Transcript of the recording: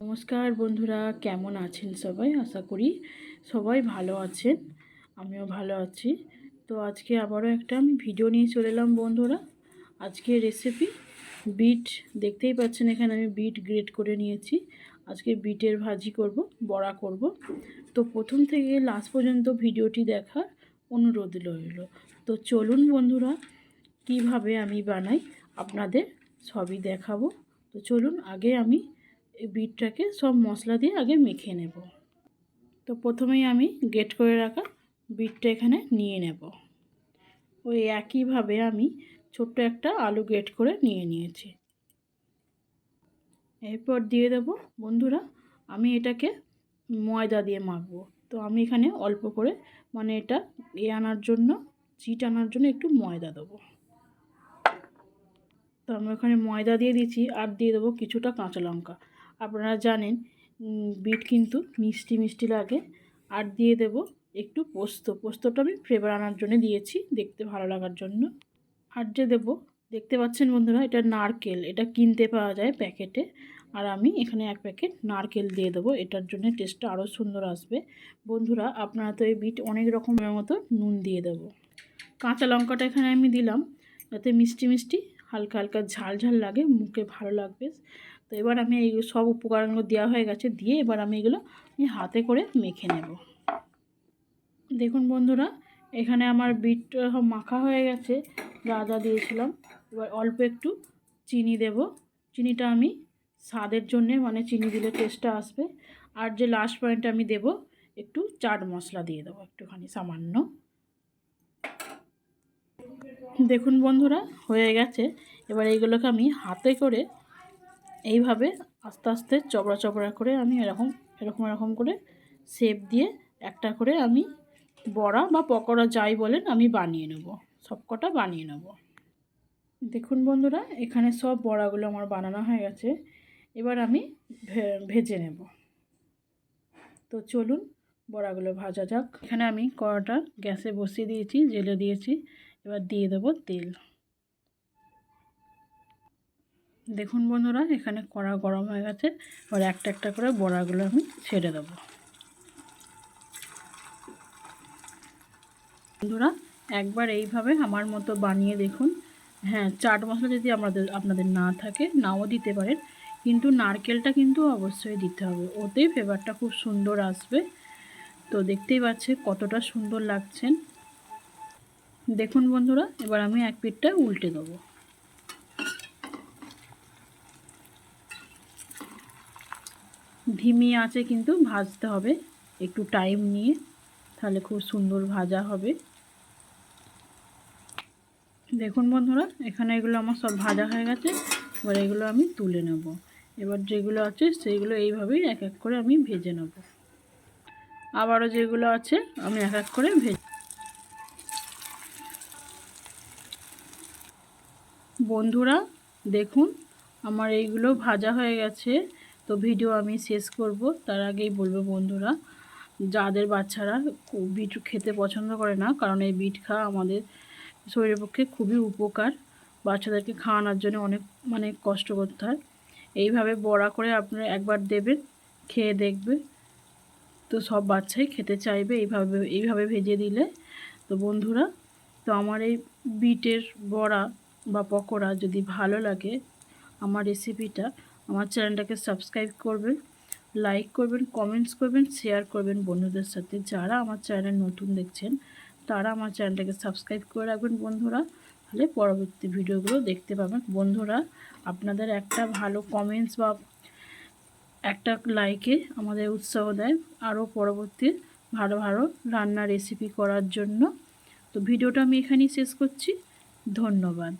নমস্কার বন্ধুরা, কেমন আছেন সবাই? আশা করি সবাই ভালো আছেন, আমিও ভালো আছি। তো আজকে আবারও একটা আমি ভিডিও নিয়ে চলে এলাম বন্ধুরা। আজকে রেসিপি বিট দেখতেই পাচ্ছেন এখানে আমি বিট গ্রেট করে নিয়েছি। আজকে বিটের ভাজি করব, বড়া করব। তো প্রথম থেকে লাস্ট পর্যন্ত ভিডিওটি দেখার অনুরোধ রইল। তো চলুন বন্ধুরা, কীভাবে আমি বানাই আপনাদের সবই দেখাবো। তো চলুন, আগে আমি এই বিটটাকে সব মশলা দিয়ে আগে মেখে নেব। তো প্রথমেই আমি গেট করে রাখা বিটটা এখানে নিয়ে নেব। ওই একইভাবে আমি ছোট্ট একটা আলু গেট করে নিয়ে নিয়েছি। এরপর দিয়ে দেব, বন্ধুরা, আমি এটাকে ময়দা দিয়ে মাখবো। তো আমি এখানে অল্প করে মানে এটা এ আনার জন্য, চিট আনার জন্য একটু ময়দা দেবো। তো আমি ওখানে ময়দা দিয়ে দিচ্ছি আর দিয়ে দেবো কিছুটা কাঁচা লঙ্কা। আপনারা জানেন বিট কিন্তু মিষ্টি মিষ্টি লাগে। আর দিয়ে দেব একটু পোস্ত। পোস্তটা আমি ফ্লেভার আনার জন্য দিয়েছি, দেখতে ভালো লাগার জন্য। আর যে দেব, দেখতে পাচ্ছেন বন্ধুরা, এটা নারকেল। এটা কিনতে পাওয়া যায় প্যাকেটে। আর আমি এখানে এক প্যাকেট নারকেল দিয়ে দেবো। এটার জন্য টেস্টটা আরও সুন্দর আসবে। বন্ধুরা, আপনারা তো এই বিট অনেক রকমের মতো নুন দিয়ে দেবো। কাঁচা লঙ্কাটা এখানে আমি দিলাম। যাতে মিষ্টি মিষ্টি, হালকা হালকা ঝাল ঝাল লাগে, মুখে ভালো লাগবে। তো এবার আমি এই সব উপকরণগুলো দেওয়া হয়ে গেছে, দিয়ে এবার আমি এগুলো হাতে করে মেখে নেব। দেখুন বন্ধুরা, এখানে আমার বিট মাখা হয়ে গেছে, যা যা দিয়েছিলাম। এবার অল্প একটু চিনি দেব। চিনিটা আমি স্বাদের জন্যে মানে চিনি দিলে টেস্টটা আসবে। আর যে লাস্ট পয়েন্টটা আমি দেব, একটু চাট মশলা দিয়ে দেবো একটুখানি, সামান্য। দেখুন বন্ধুরা, হয়ে গেছে। এবার এইগুলোকে আমি হাতে করে এইভাবে আস্তে আস্তে চবড়া চবড়া করে আমি এরকম এরকম এরকম করে শেপ দিয়ে একটা করে আমি বড়া বা পকোড়া যাই বলেন আমি বানিয়ে নেব। সবকটা বানিয়ে নেব। দেখুন বন্ধুরা, এখানে সব বড়াগুলো আমার বানানো হয়ে গেছে। এবার আমি ভেজে নেব। তো চলুন বড়াগুলো ভাজা যাক। এখানে আমি কড়াটা গ্যাসে বসিয়ে দিয়েছি, জেলে দিয়েছি। এবার দিয়ে দেব তেল। দেখুন বন্ধুরা, এখানে কড়া গরম হয়ে গেছে। এবার একটা একটা করে বড়াগুলো আমি ছেড়ে দেবো। বন্ধুরা, একবার এইভাবে আমার মতো বানিয়ে দেখুন। হ্যাঁ চাট মশলা যদি আমাদের, আপনাদের না থাকে, নাও দিতে পারেন। কিন্তু নারকেলটা কিন্তু অবশ্যই দিতে হবে। ওতেই ফ্লেভারটা খুব সুন্দর আসবে। তো দেখতেই পাচ্ছে কতটা সুন্দর লাগছেন। দেখুন বন্ধুরা, এবার আমি এক পিঠটা উল্টে দেবো। ধিমি আছে কিন্তু ভাজতে হবে। একটু টাইম নিয়ে, তাহলে খুব সুন্দর ভাজা হবে। দেখুন বন্ধুরা, এখানে এগুলো আমার সব ভাজা হয়ে গেছে। এবার এগুলো আমি তুলে নেব। এবার যেগুলো আছে, সেইগুলো এইভাবেই এক এক করে আমি ভেজে নেব। আবারও যেগুলো আছে, আমি এক এক করে ভেজে বন্ধুরা, দেখুন, আমার এইগুলো ভাজা হয়ে গেছে। তো ভিডিও আমি শেষ করব। তার আগেই বলব বন্ধুরা, যাদের বাচ্চারা বিট খেতে পছন্দ করে না, কারণ এই বিট খাওয়া আমাদের শরীরের পক্ষে খুবই উপকার। বাচ্চাদেরকে খাওয়ানোর জন্য অনেক মানে কষ্ট করতে হয়। এইভাবে বড়া করে আপনারা একবার দেবেন, খেয়ে দেখবে। তো সব বাচ্চাই খেতে চাইবে এইভাবে এইভাবে ভেজে দিলে। তো বন্ধুরা, তো আমার এই বিটের বড়া বা পকোড়া যদি ভালো লাগে, আমার রেসিপিটা আমার চ্যানেলটাকে সাবস্ক্রাইব করবেন, লাইক করবেন, কমেন্টস করবেন, শেয়ার করবেন বন্ধুদের সাথে। যারা আমার চ্যানেল নতুন দেখছেন, তারা আমার চ্যানেলটাকে সাবস্ক্রাইব করে রাখবেন বন্ধুরা। তাহলে পরবর্তী ভিডিওগুলো দেখতে পাবেন। বন্ধুরা, আপনাদের একটা ভালো কমেন্টস বা একটা লাইকে আমাদের উৎসাহ দেয় আরও পরবর্তী ভালো ভালো রান্না রেসিপি করার জন্য। তো ভিডিওটা আমি এখানেই শেষ করছি। ধন্যবাদ।